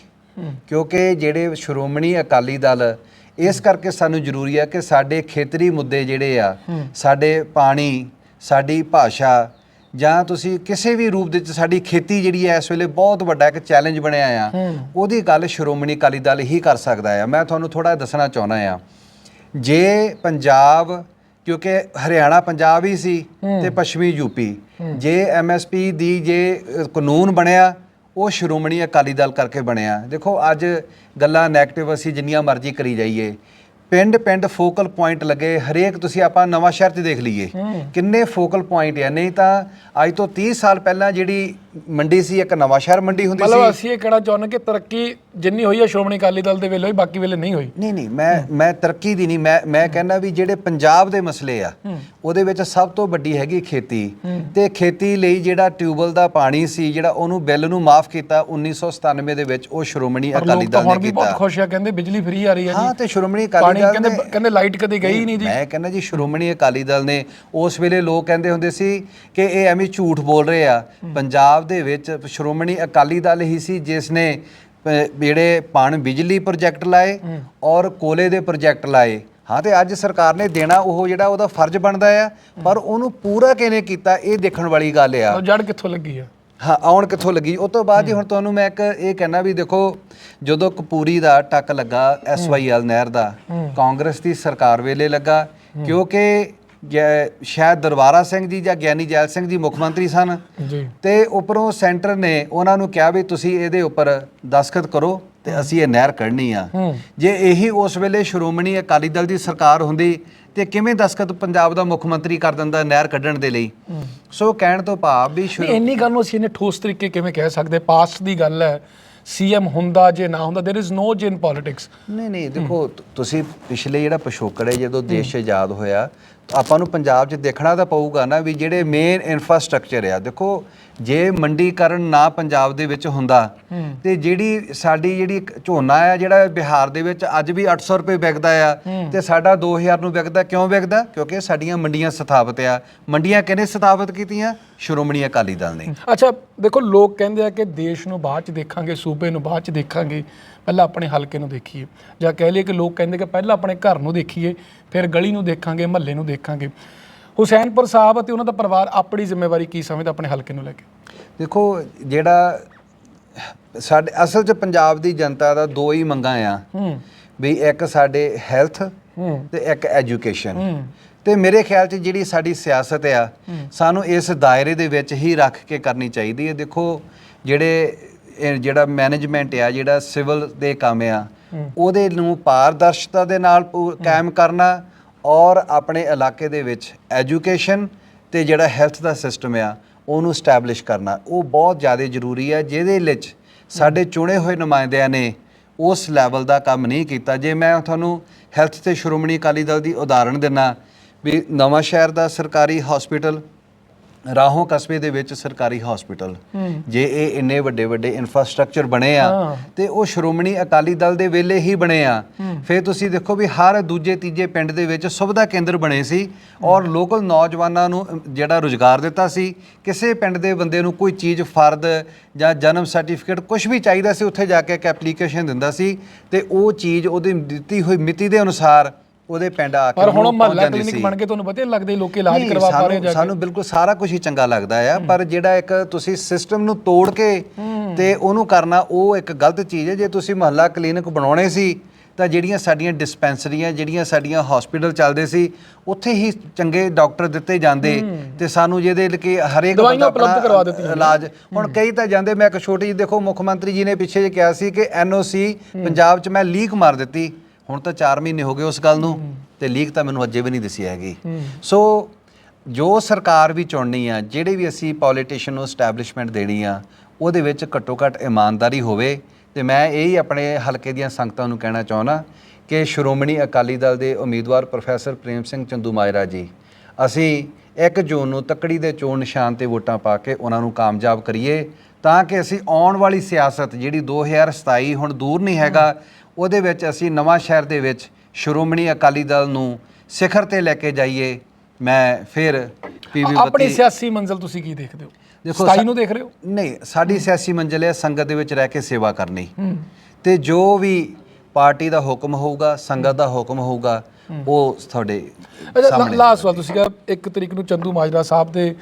ਕਿਉਂਕਿ ਜਿਹੜੇ ਸ਼੍ਰੋਮਣੀ ਅਕਾਲੀ ਦਲ ਇਸ ਕਰਕੇ ਸਾਨੂੰ ਜ਼ਰੂਰੀ ਆ ਕਿ ਸਾਡੇ ਖੇਤਰੀ ਮੁੱਦੇ ਜਿਹੜੇ ਆ ਸਾਡੇ ਪਾਣੀ ਸਾਡੀ ਭਾਸ਼ਾ ਜਾਂ ਤੁਸੀਂ ਕਿਸੇ ਵੀ ਰੂਪ ਦੇ ਵਿੱਚ ਸਾਡੀ ਖੇਤੀ ਜਿਹੜੀ ਹੈ ਇਸ ਵੇਲੇ ਬਹੁਤ ਵੱਡਾ ਇੱਕ ਚੈਲੰਜ ਬਣਿਆ ਆ। ਉਹਦੀ ਗੱਲ ਸ਼੍ਰੋਮਣੀ ਅਕਾਲੀ ਦਲ ਹੀ ਕਰ ਸਕਦਾ ਆ। ਮੈਂ ਤੁਹਾਨੂੰ ਥੋੜਾ ਦੱਸਣਾ ਚਾਹੁੰਦਾ ਆ। ਜੇ ਪੰਜਾਬ ਕਿਉਂਕਿ ਹਰਿਆਣਾ ਪੰਜਾਬ ਹੀ ਸੀ ਤੇ ਪੱਛਮੀ ਯੂਪੀ ਜੇ ਐਮਐਸਪੀ ਦੀ ਜੇ ਕਾਨੂੰਨ ਬਣਿਆ ਉਹ ਸ਼੍ਰੋਮਣੀ ਅਕਾਲੀ ਦਲ ਕਰਕੇ ਬਣਿਆ। ਦੇਖੋ ਅੱਜ ਗੱਲਾਂ 네ਗੇਟਿਵ ਅਸੀਂ ਜਿੰਨੀਆਂ ਮਰਜ਼ੀ ਕਰੀ ਜਾਈਏ। ਪਿੰਡ ਪਿੰਡ ਫੋਕਲ ਪੁਆਇੰਟ ਲੱਗੇ ਹਰੇਕ ਤੁਸੀਂ ਆਪਾਂ ਨਵਾਂ ਸ਼ਹਿਰ 'ਚ ਦੇਖ ਲਈਏ। ਕਿੰਨੇ ਫੋਕਲ ਪੁਆਇੰਟ ਆ। ਨਹੀਂ ਤਾਂ ਅੱਜ ਤੋਂ 30 ਸਾਲ ਪਹਿਲਾਂ ਜਿਹੜੀ ਮੰਡੀ ਸੀ ਇੱਕ ਨਵਾਂ ਸ਼ਹਿਰ ਮੰਡੀ ਹੁੰਦੀ ਮਤਲਬ ਸੀ। ਅਸੀਂ ਇਹ ਕਹਿਣਾ ਚਾਹੁੰਦੇ ਕਿ ਤਰੱਕੀ ਜਿੰਨੀ ਹੋਈ ਹੈ ਸ਼੍ਰੋਮਣੀ ਅਕਾਲੀ ਦਲ ਦੇ ਵੇਲੇ ਹੋਈ ਬਾਕੀ ਵੇਲੇ ਨਹੀਂ ਹੋਈ। ਨਹੀਂ ਨਹੀਂ ਮੈਂ ਮੈਂ ਤਰੱਕੀ ਦੀ ਨਹੀਂ ਮੈਂ ਮੈਂ ਕਹਿੰਦਾ ਵੀ ਜਿਹੜੇ ਪੰਜਾਬ ਦੇ ਮਸਲੇ ਆ ਉਹਦੇ ਵਿੱਚ ਸਭ ਤੋਂ ਵੱਡੀ ਹੈਗੀ ਖੇਤੀ। ਤੇ ਖੇਤੀ ਲਈ ਜਿਹੜਾ ਟਿਊਬਲ ਦਾ ਪਾਣੀ ਸੀ ਜਿਹੜਾ ਉਹਨੂੰ ਬਿੱਲ ਨੂੰ ਮਾਫ ਕੀਤਾ 1997 ਦੇ ਵਿੱਚ ਉਹ ਸ਼੍ਰੋਮਣੀ ਪਰ ਅਕਾਲੀ ਲੋਕ ਤਾਂ ਦਲ ਹੁਣ ਨੇ ਵੀ ਬਹੁਤ ਕੀਤਾ ਖੁਸ਼ ਆ ਕਹਿੰਦੇ ਬਿਜਲੀ ਫ੍ਰੀ ਆ ਰਹੀ ਹੈ ਹਾਂ ਜੀ। ਤੇ ਸ਼੍ਰੋਮਣੀ ਅਕਾਲੀ ਪਾਣੀ ਦਲ ਕਹਿੰਦੇ ਨੇ ਕਹਿੰਦੇ ਲਾਈਟ ਕਦੇ ਗਈ ਹੀ ਨਹੀਂ ਜੀ। ਮੈਂ ਕਹਿੰਦਾ ਜੀ ਸ਼੍ਰੋਮਣੀ ਅਕਾਲੀ ਦਲ ਨੇ ਉਸ ਵੇਲੇ ਲੋਕ ਕਹਿੰਦੇ ਹੁੰਦੇ ਸੀ ਕਿ ਇਹ ਐਵੇਂ ਝੂਠ ਬੋਲ ਰਹੇ ਆ। ਪੰਜਾਬ ਦੇ ਵਿੱਚ ਸ਼੍ਰੋਮਣੀ ਅਕਾਲੀ ਦਲ ਹੀ ਸੀ ਜਿਸ ਨੇ ਜਿਹੜੇ ਪਣ ਬਿਜਲੀ ਪ੍ਰੋਜੈਕਟ ਲਾਏ ਔਰ ਕੋਲੇ ਦੇ ਪ੍ਰੋਜੈਕਟ ਲਾਏ। ਹਾਂ ਤੇ ਅੱਜ ਸਰਕਾਰ ਨੇ ਦੇਣਾ ਉਹ ਜਿਹੜਾ ਉਹਦਾ ਫਰਜ਼ ਬਣਦਾ ਆ ਪਰ ਉਹਨੂੰ ਪੂਰਾ ਕਿਵੇਂ ਕੀਤਾ ਇਹ ਦੇਖਣ ਵਾਲੀ ਗੱਲ ਆ। ਉਹ ਜੜ ਕਿੱਥੋਂ ਲੱਗੀ ਆ? ਹਾਂ ਆਉਣ ਕਿੱਥੋਂ ਲੱਗੀ? ਉਹ ਤੋਂ ਬਾਅਦ ਹੀ ਹੁਣ ਤੁਹਾਨੂੰ ਮੈਂ ਇੱਕ ਇਹ ਕਹਿਣਾ ਵੀ ਦੇਖੋ ਜਦੋਂ ਕਪੂਰੀ ਦਾ ਟੱਕ ਲੱਗਾ ਐਸਵਾਈਐਲ ਨਹਿਰ ਦਾ ਕਾਂਗਰਸ ਦੀ ਸਰਕਾਰ ਵੇਲੇ ਲੱਗਾ ਕਿਉਂਕਿ ਸ਼ਾਇਦ ਦਰਬਾਰਾ ਸਿੰਘ ਜੀ ਜਾਂ ਗਿਆਨੀ ਜੈਲ ਸਿੰਘ ਜੀ ਮੁੱਖ ਮੰਤਰੀ ਸਨ ਜੀ ਤੇ ਉੱਪਰੋਂ ਸੈਂਟਰ ਨੇ ਉਹਨਾਂ ਨੂੰ ਕਿਹਾ ਵੀ ਤੁਸੀਂ ਇਹਦੇ ਉੱਪਰ ਦਸਖਤ ਕਰੋ ਤੇ ਅਸੀਂ ਇਹ ਨਹਿਰ ਕੱਢਣੀ ਆ ਹੂੰ ਜੇ ਇਹੀ ਉਸ ਵੇਲੇ ਸ਼੍ਰੋਮਣੀ ਅਕਾਲੀ ਦਲ ਦੀ ਸਰਕਾਰ ਹੁੰਦੀ ਤੇ ਕਿਵੇਂ ਦਸਖਤ ਪੰਜਾਬ ਦਾ ਮੁੱਖ ਮੰਤਰੀ ਕਰ ਦਿੰਦਾ ਨਹਿਰ ਕੱਢਣ ਦੇ ਲਈ ਸੋ ਕਹਿਣ ਤੋਂ ਭਾਵ ਵੀ ਸ਼ੁਰੂ ਨਹੀਂ ਇੰਨੀ ਗੱਲ ਨੂੰ ਅਸੀਂ ਇਹਨੇ ਠੋਸ ਤਰੀਕੇ ਕਿਵੇਂ ਕਹਿ ਸਕਦੇ ਪਾਸਟ ਦੀ ਗੱਲ ਹੈ ਸੀਐਮ ਹੁੰਦਾ ਜੇ ਨਾ ਹੁੰਦਾ देयर इज नो ਜੇ ਇਨ ਪੋਲਿਟਿਕਸ ਨਹੀਂ ਨਹੀਂ ਦੇਖੋ ਤੁ- ਤੁਸੀਂ ਪਿਛਲੇ ਜਿਹੜਾ ਪਿਛੋਕੜ ਹੈ ਜਦੋਂ ਦੇਸ਼ ਆਜ਼ਾਦ ਹੋਇਆ ਤਾਂ ਆਪਾਂ ਨੂੰ ਪੰਜਾਬ 'ਚ ਦੇਖਣਾ ਤਾਂ ਪਊਗਾ ਨਾ ਵੀ ਜਿਹੜੇ ਮੇਨ ਇਨਫਰਾਸਟ੍ਰਕਚਰ ਆ ਦੇਖੋ ਜੇ ਮੰਡੀਕਰਨ ਨਾ ਪੰਜਾਬ ਦੇ ਵਿੱਚ ਹੁੰਦਾ ਤੇ ਜਿਹੜੀ ਸਾਡੀ ਜਿਹੜੀ ਝੋਨਾ ਆ ਜਿਹੜਾ ਬਿਹਾਰ ਦੇ ਵਿੱਚ ਅੱਜ ਵੀ 800 ਰੁਪਏ ਵਿਕਦਾ ਆ ਤੇ ਸਾਡਾ 2000 ਨੂੰ ਵਿਕਦਾ ਕਿਉਂ ਵਿਕਦਾ? ਕਿਉਂਕਿ ਸਾਡੀਆਂ ਮੰਡੀਆਂ ਸਥਾਪਿਤ ਆ। ਮੰਡੀਆਂ ਕਿਹਨੇ ਸਥਾਪਿਤ ਕੀਤੀਆਂ? ਸ਼੍ਰੋਮਣੀ ਅਕਾਲੀ ਦਲ ਨੇ। ਅੱਛਾ ਦੇਖੋ ਲੋਕ ਕਹਿੰਦੇ ਆ ਕਿ ਦੇਸ਼ ਨੂੰ ਬਾਅਦ ਚ ਦੇਖਾਂਗੇ ਸੂਬੇ ਨੂੰ ਬਾਅਦ ਚ ਦੇਖਾਂਗੇ। ਪਹਿਲਾਂ ਆਪਣੇ ਹਲਕੇ ਨੂੰ ਦੇਖੀਏ। ਜਾਂ ਕਹਿ ਲਈਏ ਕਿ ਲੋਕ ਕਹਿੰਦੇ ਕਿ ਪਹਿਲਾਂ ਆਪਣੇ ਘਰ ਨੂੰ ਦੇਖੀਏ ਫਿਰ ਗਲੀ ਨੂੰ ਦੇਖਾਂਗੇ ਮਹੱਲੇ ਨੂੰ ਦੇਖਾਂਗੇ। ਹੁਸੈਨਪੁਰ ਸਾਹਿਬ ਅਤੇ ਉਹਨਾਂ ਦਾ ਪਰਿਵਾਰ ਆਪਣੀ ਜ਼ਿੰਮੇਵਾਰੀ ਕੀ ਸਮਝਦਾ ਆਪਣੇ ਹਲਕੇ ਨੂੰ ਲੈ ਕੇ? ਦੇਖੋ ਜਿਹੜਾ ਸਾਡੇ ਅਸਲ 'ਚ ਪੰਜਾਬ ਦੀ ਜਨਤਾ ਦਾ ਦੋ ਹੀ ਮੰਗਾਂ ਆ। ਹੂੰ। ਵੀ ਇੱਕ ਸਾਡੇ ਹੈਲਥ ਤੇ ਇੱਕ ਐਜੂਕੇਸ਼ਨ। ਤੇ ਮੇਰੇ ਖਿਆਲ 'ਚ ਜਿਹੜੀ ਸਾਡੀ ਸਿਆਸਤ ਆ ਸਾਨੂੰ ਇਸ ਦਾਇਰੇ ਦੇ ਵਿੱਚ ਹੀ ਰੱਖ ਕੇ ਕਰਨੀ ਚਾਹੀਦੀ ਹੈ। ਦੇਖੋ ਜਿਹੜੇ ਇਹ ਜਿਹੜਾ ਮੈਨੇਜਮੈਂਟ ਆ ਜਿਹੜਾ ਸਿਵਲ ਦੇ ਕੰਮ ਆ ਉਹਦੇ ਨੂੰ ਪਾਰਦਰਸ਼ਤਾ ਦੇ ਨਾਲ ਪੂ- ਕਾਇਮ ਕਰਨਾ ਔਰ ਆਪਣੇ ਇਲਾਕੇ ਦੇ ਵਿੱਚ ਐਜੂਕੇਸ਼ਨ ਤੇ ਜਿਹੜਾ ਹੈਲਥ ਦਾ ਸਿਸਟਮ ਆ, ਉਹਨੂੰ ਸਟੈਬਲਿਸ਼ ਕਰਨਾ, ਉਹ ਬਹੁਤ ਜ਼ਿਆਦਾ ਜ਼ਰੂਰੀ ਹੈ, ਜਿਹਦੇ ਵਿੱਚ ਸਾਡੇ ਚੁਣੇ ਹੋਏ ਨੁਮਾਇੰਦਿਆਂ ਨੇ ਉਸ ਲੈਵਲ ਦਾ ਕੰਮ ਨਹੀਂ ਕੀਤਾ। ਜੇ ਮੈਂ ਤੁਹਾਨੂੰ ਹੈਲਥ ਤੇ ਸ਼੍ਰੋਮਣੀ ਅਕਾਲੀ ਦਲ ਦੀ ਉਦਾਹਰਣ ਦਿੰਨਾ, ਵੀ ਨਵਾਂ ਸ਼ਹਿਰ ਦਾ ਸਰਕਾਰੀ ਹਸਪੀਟਲ ਰਾਹੋਂ ਕਸਬੇ ਦੇ ਵਿੱਚ ਸਰਕਾਰੀ ਹਸਪੀਟਲ ਜੇ ਇਹ ਇੰਨੇ ਵੱਡੇ ਵੱਡੇ ਇਨਫਰਾਸਟ੍ਰਕਚਰ ਬਣੇ ਆ। ਤੇ ਉਹ ਸ਼੍ਰੋਮਣੀ ਅਕਾਲੀ ਦਲ ਦੇ ਵੇਲੇ ਹੀ ਬਣੇ ਆ। ਫਿਰ ਤੁਸੀਂ ਦੇਖੋ ਵੀ ਹਰ ਦੂਜੇ ਤੀਜੇ ਪਿੰਡ ਦੇ ਵਿੱਚ ਸੁਵਿਧਾ ਕੇਂਦਰ ਬਣੇ ਸੀ ਔਰ ਲੋਕਲ ਨੌਜਵਾਨਾਂ ਨੂੰ ਜਿਹੜਾ ਰੁਜ਼ਗਾਰ ਦਿੱਤਾ ਸੀ ਕਿਸੇ ਪਿੰਡ ਦੇ ਬੰਦੇ ਨੂੰ ਕੋਈ ਚੀਜ਼ ਫਰਦ ਜਾਂ ਜਨਮ ਸਰਟੀਫਿਕੇਟ ਕੁਝ ਵੀ ਚਾਹੀਦਾ ਸੀ ਉੱਥੇ ਜਾ ਕੇ ਇੱਕ ਐਪਲੀਕੇਸ਼ਨ ਦਿੰਦਾ ਸੀ ਤੇ ਉਹ ਚੀਜ਼ ਉਹਦੀ ਦਿੱਤੀ ਹੋਈ ਮਿਤੀ ਦੇ ਅਨੁਸਾਰ ਉਹਦੇ ਪਿੰਡ ਆ ਕੇ ਪਰ ਹੁਣ ਮਹੱਲਾ ਕਲੀਨਿਕ। ਬਣ ਕੇ ਤੁਹਾਨੂੰ ਵਧੀਆ ਲੱਗਦੇ ਲੋਕ ਇਲਾਜ ਕਰਵਾ ਪਾ ਰਹੇ ਸਾਨੂੰ ਜਾ ਕੇ। ਸਾਨੂੰ ਬਿਲਕੁਲ ਸਾਰਾ ਕੁਝ ਹੀ ਚੰਗਾ ਲੱਗਦਾ ਆ ਪਰ ਜਿਹੜਾ ਇੱਕ ਤੁਸੀਂ ਸਿਸਟਮ ਨੂੰ ਤੋੜ ਕੇ ਤੇ ਉਹਨੂੰ ਕਰਨਾ ਉਹ ਇੱਕ ਗਲਤ ਚੀਜ਼ ਹੈ। ਜੇ ਤੁਸੀਂ ਮਹੱਲਾ ਕਲੀਨਿਕ ਬਣਾਉਣੇ ਸੀ ਤਾਂ ਜਿਹੜੀਆਂ ਸਾਡੀਆਂ ਡਿਸਪੈਂਸਰੀਆਂ ਜਿਹੜੀਆਂ ਸਾਡੀਆਂ ਹਸਪੀਟਲ ਚੱਲਦੇ ਸੀ ਉੱਥੇ ਹੀ ਚੰਗੇ ਡਾਕਟਰ ਦਿੱਤੇ ਜਾਂਦੇ ਤੇ ਸਾਨੂੰ ਜਿਹਦੇ ਲਈ ਹਰੇਕ ਦਵਾਈਆਂ ਬੰਦਾ ਉਪਲਬਧ ਆਪਣਾ ਇਲਾਜ। ਹੁਣ ਕਈ ਤਾਂ ਜਾਂਦੇ ਮੈਂ ਇੱਕ ਛੋਟੀ ਜਿਹੀ ਦੇਖੋ ਮੁੱਖ ਮੰਤਰੀ ਜੀ ਨੇ ਪਿੱਛੇ ਜੇ ਕਿਹਾ ਸੀ ਕਿ ਐਨਓਸੀ ਪੰਜਾਬ 'ਚ ਮੈਂ ਲੀਕ ਮਾਰ ਦਿੱਤੀ। ਹੁਣ ਤਾਂ 4 ਮਹੀਨੇ ਹੋ ਗਏ ਉਸ ਗੱਲ ਨੂੰ ਤੇ ਲੀਕ ਤਾਂ ਮੈਨੂੰ ਅਜੇ ਵੀ ਨਹੀਂ ਦਿਸੀ ਹੈਗੀ। ਸੋ ਜੋ ਸਰਕਾਰ ਵੀ ਚੁਣਨੀ ਆ ਜਿਹੜੇ ਵੀ ਅਸੀਂ ਪੋਲੀਟੀਸ਼ੀਅਨ ਨੂੰ ਸਟੈਬਲਿਸ਼ਮੈਂਟ ਦੇਣੀ ਆ ਉਹਦੇ ਵਿੱਚ ਘੱਟੋ ਘੱਟ ਇਮਾਨਦਾਰੀ ਹੋਵੇ। ਤੇ ਮੈਂ ਇਹ ਹੀ ਆਪਣੇ ਹਲਕੇ ਦੀਆਂ ਸੰਗਤਾਂ ਨੂੰ ਕਹਿਣਾ ਚਾਹੁੰਦਾ ਕਿ ਸ਼੍ਰੋਮਣੀ ਅਕਾਲੀ ਦਲ ਦੇ ਉਮੀਦਵਾਰ ਪ੍ਰੋਫੈਸਰ ਪ੍ਰੇਮ ਸਿੰਘ ਚੰਦੂ ਮਾਜਰਾ ਜੀ ਅਸੀਂ 1 ਜੂਨ ਨੂੰ ਤੱਕੜੀ ਦੇ ਚੋਣ ਨਿਸ਼ਾਨ ਤੇ ਵੋਟਾਂ ਪਾ ਕੇ ਉਹਨਾਂ ਨੂੰ ਕਾਮਯਾਬ ਕਰੀਏ ਤਾਂ ਕਿ ਅਸੀਂ ਆਉਣ ਵਾਲੀ ਸਿਆਸਤ ਜਿਹੜੀ 2027 ਹੁਣ ਦੂਰ ਨਹੀਂ ਹੈਗਾ ਉਹਦੇ ਵਿੱਚ ਅਸੀਂ ਨਵਾਂ ਸ਼ਹਿਰ ਦੇ ਵਿੱਚ ਸ਼੍ਰੋਮਣੀ ਅਕਾਲੀ ਦਲ ਨੂੰ ਸਿਖਰ ਤੇ ਲੈ ਕੇ ਜਾਈਏ। ਮੈਂ ਫਿਰ ਪੀਵੀ ਆਪਣੀ ਸਿਆਸੀ ਮੰਜ਼ਿਲ ਤੁਸੀਂ ਕੀ ਦੇਖਦੇ ਹੋ? ਦੇਖੋ, 27 ਨੂੰ ਦੇਖ ਰਹੇ ਹੋ? ਨਹੀਂ ਸਾਡੀ ਸਿਆਸੀ ਮੰਜ਼ਿਲ ਹੈ ਸੰਗਤ ਦੇ ਵਿੱਚ ਰਹਿ ਕੇ ਸੇਵਾ ਕਰਨੀ। ਤੇ ਜੋ ਵੀ ਪਾਰਟੀ ਦਾ ਹੁਕਮ ਹੋਊਗਾ ਸੰਗਤ ਦਾ ਹੁਕਮ ਹੋਊਗਾ ਉਹ ਤੁਹਾਡੇ ਸਾਹਮਣੇ ਲਾਸਟ ਸਵਾਲ ਤੁਸੀਂ ਕਿਹਾ ਇੱਕ ਤਰੀਕ ਨੂੰ ਚੰਦੂ ਮਾਜਰਾ ਸਾਹਿਬ ਦੇ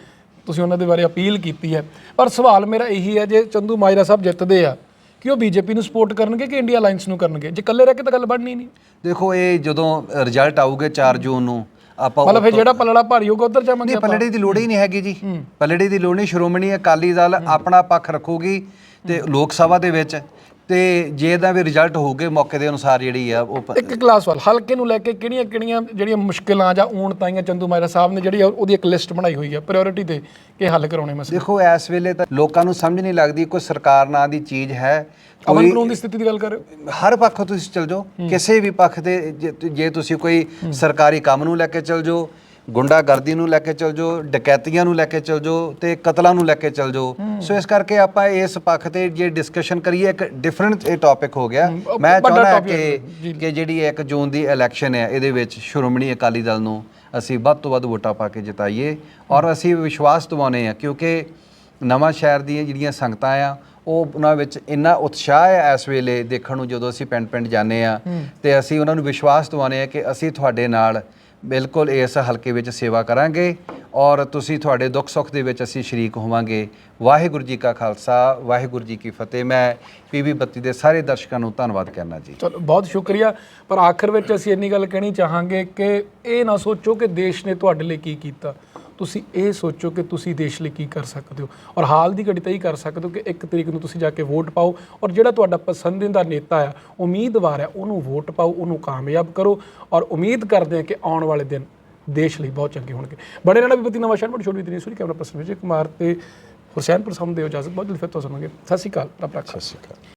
ਤੁਸੀਂ ਉਹਨਾਂ ਦੇ ਬਾਰੇ ਅਪੀਲ ਕੀਤੀ ਹੈ। ਪਰ ਸਵਾਲ ਮੇਰਾ ਇਹੀ ਹੈ ਜੇ ਚੰਦੂ ਮਾਜਰਾ ਸਾਹਿਬ ਜਿੱਤਦੇ ਆ ਕਿ ਉਹ ਬੀਜੇਪੀ ਨੂੰ ਸਪੋਰਟ ਕਰਨਗੇ ਕਿ ਇੰਡੀਆ ਅਲਾਈਅੰਸ ਨੂੰ ਕਰਨਗੇ? ਜੇ ਇਕੱਲੇ ਰਹਿ ਕੇ ਤਾਂ ਗੱਲ ਬਣਨੀ ਨਹੀਂ। ਦੇਖੋ ਇਹ ਜਦੋਂ ਰਿਜ਼ਲਟ ਆਊਗੇ 4 ਜੂਨ ਨੂੰ ਆਪਾਂ ਮਤਲਬ ਫਿਰ ਜਿਹੜਾ ਪਲੜਾ ਭਾਰੀ ਹੋਊਗਾ ਉਧਰ ਜਾਵਾਂਗੇ ਨਹੀਂ ਪਲੜੇ ਦੀ ਲੋੜ ਹੀ ਨਹੀਂ ਹੈਗੀ ਜੀ। ਪਲੜੇ ਦੀ ਲੋੜ ਨਹੀਂ ਸ਼੍ਰੋਮਣੀ ਅਕਾਲੀ ਦਲ ਆਪਣਾ ਪੱਖ ਰੱਖੂਗੀ ਤੇ ਲੋਕ ਸਭਾ ਦੇ ਵਿੱਚ। ਤੇ ਜੇ ਇਹਦਾ ਵੀ ਰਿਜ਼ਲਟ ਹੋਊਗੇ ਮੌਕੇ ਦੇ ਅਨੁਸਾਰ ਜਿਹੜੀ ਆ ਉਹ ਪ- ਇੱਕ ਕਲਾਸ ਵਾਲ ਹਲਕੇ ਨੂੰ ਲੈ ਕੇ ਕਿਹੜੀਆਂ ਕਿਹੜੀਆਂ ਜਿਹੜੀਆਂ ਮੁਸ਼ਕਿਲਾਂ ਜਾਂ ਊਣ ਤਾਈਆਂ ਚੰਦੂ ਮਾਜਰਾ ਸਾਹਿਬ ਨੇ ਜਿਹੜੀ ਉਹਦੀ ਇੱਕ ਲਿਸਟ ਬਣਾਈ ਹੋਈ ਹੈ ਪ੍ਰਾਇੋਰਟੀ ਤੇ ਕਿ ਹੱਲ ਕਰਾਉਣੇ ਮਸਲੇ। ਦੇਖੋ ਇਸ ਵੇਲੇ ਤਾਂ ਲੋਕਾਂ ਨੂੰ ਸਮਝ ਨਹੀਂ ਲੱਗਦੀ ਕੋਈ ਸਰਕਾਰ ਨਾਂ ਦੀ ਚੀਜ਼ ਹੈ ਅਮਨ ਕੋਈ ਕਾਨੂੰਨ ਦੀ ਸਥਿਤੀ ਦੀ ਗੱਲ ਕਰ ਰਹੇ ਹੋ? ਹਰ ਪੱਖੋਂ ਤੁਸੀਂ ਚਲ ਜਾਓ ਕਿਸੇ ਵੀ ਪੱਖ ਤੇ ਜੇ- ਜੇ ਤੁਸੀਂ ਕੋਈ ਸਰਕਾਰੀ ਕੰਮ ਨੂੰ ਲੈ ਕੇ ਚਲ ਜਾਓ ਗੁੰਡਾਗਰਦੀ ਨੂੰ ਲੈ ਕੇ ਚਲ ਜਾਓ ਡਕੈਤੀਆਂ ਨੂੰ ਲੈ ਕੇ ਚਲ ਜਾਓ ਤੇ ਕਤਲਾਂ ਨੂੰ ਲੈ ਕੇ ਚਲ ਜਾਓ। ਸੋ ਇਸ ਕਰਕੇ ਆਪਾਂ ਇਸ ਪੱਖ ਤੇ ਜੇ ਡਿਸਕਸ਼ਨ ਕਰੀਏ ਇੱਕ ਡਿਫਰੈਂਟ ਇਹ ਟੌਪਿਕ ਹੋ ਗਿਆ। ਮੈਂ ਚਾਹੁੰਦਾ ਕਿ ਕਿ ਜਿਹੜੀ 1 ਜੂਨ ਦੀ ਇਲੈਕਸ਼ਨ ਹੈ ਇਹਦੇ ਵਿੱਚ ਸ਼੍ਰੋਮਣੀ ਅਕਾਲੀ ਦਲ ਨੂੰ ਅਸੀਂ ਵੱਧ ਤੋਂ ਵੱਧ ਵੋਟਾਂ ਪਾ ਕੇ ਜਿਤਾਈਏ ਔਰ ਅਸੀਂ ਵਿਸ਼ਵਾਸ ਦਿਵਾਉਂਦੇ ਆ ਕਿਉਂਕਿ ਨਵਾਂ ਸ਼ਹਿਰ ਦੀਆਂ ਜਿਹੜੀਆਂ ਸੰਗਤਾਂ ਆ ਉਹ ਉਹਨਾਂ ਵਿੱਚ ਇੰਨਾ ਉਤਸ਼ਾਹ ਹੈ ਇਸ ਵੇਲੇ ਦੇਖਣ ਨੂੰ ਜਦੋਂ ਅਸੀਂ ਪਿੰਡ ਪਿੰਡ ਜਾਂਦੇ ਆ ਤੇ ਅਸੀਂ ਉਹਨਾਂ ਨੂੰ ਵਿਸ਼ਵਾਸ ਦਿਵਾਉਂਦੇ ਆ ਕਿ ਅਸੀਂ ਤੁਹਾਡੇ ਨਾਲ ਬਿਲਕੁਲ ਇਸ ਹਲਕੇ ਵਿੱਚ ਸੇਵਾ ਕਰਾਂਗੇ ਔਰ ਤੁਸੀਂ ਤੁਹਾਡੇ ਦੁੱਖ ਸੁੱਖ ਦੇ ਵਿੱਚ ਅਸੀਂ ਸ਼ਰੀਕ ਹੋਵਾਂਗੇ। ਵਾਹਿਗੁਰੂ ਜੀ ਕਾ ਖਾਲਸਾ, ਵਾਹਿਗੁਰੂ ਜੀ ਕੀ ਫਤਿਹ। ਮੈਂ ਪੀਵੀ ਬੱਤੀ ਦੇ ਸਾਰੇ ਦਰਸ਼ਕਾਂ ਨੂੰ ਧੰਨਵਾਦ ਕਰਨਾ ਜੀ। ਚਲੋ, ਬਹੁਤ ਸ਼ੁਕਰੀਆ। ਪਰ ਆਖਰ ਵਿੱਚ ਅਸੀਂ ਇੰਨੀ ਗੱਲ ਕਹਿਣੀ ਚਾਹਾਂਗੇ ਕਿ ਇਹ ਨਾ ਸੋਚੋ ਕਿ ਦੇਸ਼ ਨੇ ਤੁਹਾਡੇ ਲਈ ਕੀ ਕੀਤਾ। ਤੁਸੀਂ ਇਹ ਸੋਚੋ ਕਿ ਤੁਸੀਂ ਦੇਸ਼ ਲਈ ਕੀ ਕਰ ਸਕਦੇ ਹੋ। ਔਰ ਹਾਲ ਦੀ ਘੜੀ ਤਾਂ ਇਹ ਕਰ ਸਕਦੇ ਹੋ ਕਿ ਇੱਕ ਤਰੀਕ ਨੂੰ ਤੁਸੀਂ ਜਾ ਕੇ ਵੋਟ ਪਾਓ ਔਰ ਜਿਹੜਾ ਤੁਹਾਡਾ ਪਸੰਦੀਦਾ ਨੇਤਾ ਆ, ਉਮੀਦਵਾਰ ਆ, ਉਹਨੂੰ ਵੋਟ ਪਾਓ, ਉਹਨੂੰ ਕਾਮਯਾਬ ਕਰੋ ਔਰ ਉਮੀਦ ਕਰਦੇ ਹਾਂ ਕਿ ਆਉਣ ਵਾਲੇ ਦਿਨ ਦੇਸ਼ ਲਈ ਬਹੁਤ ਚੰਗੇ ਹੋਣਗੇ। ਬੜੇ ਨਾਲ ਵਿਪਤੀ ਨਵਾਂ ਸ਼ਹਿਰ ਬੜੀ ਛੋਟੀ ਤਰੀ ਸੂਰੀ, ਕੈਮਰਾ ਪਰਸਨ ਵਿਜੇ ਕੁਮਾਰ ਤੇ ਹੁਸੈਨਪੁਰ ਸਾਹਮਣੇ ਇਜਾਜ਼ਤ, ਬਹੁਤ ਜਲਦੀ ਫਿਰ ਤੋਂ ਸੁਣਾਂਗੇ। ਸਤਿ ਸ਼੍ਰੀ ਅਕਾਲ, ਰੱਬ ਰੱਖਾ। ਸਤਿ ਸ਼੍ਰੀ ਅਕਾਲ।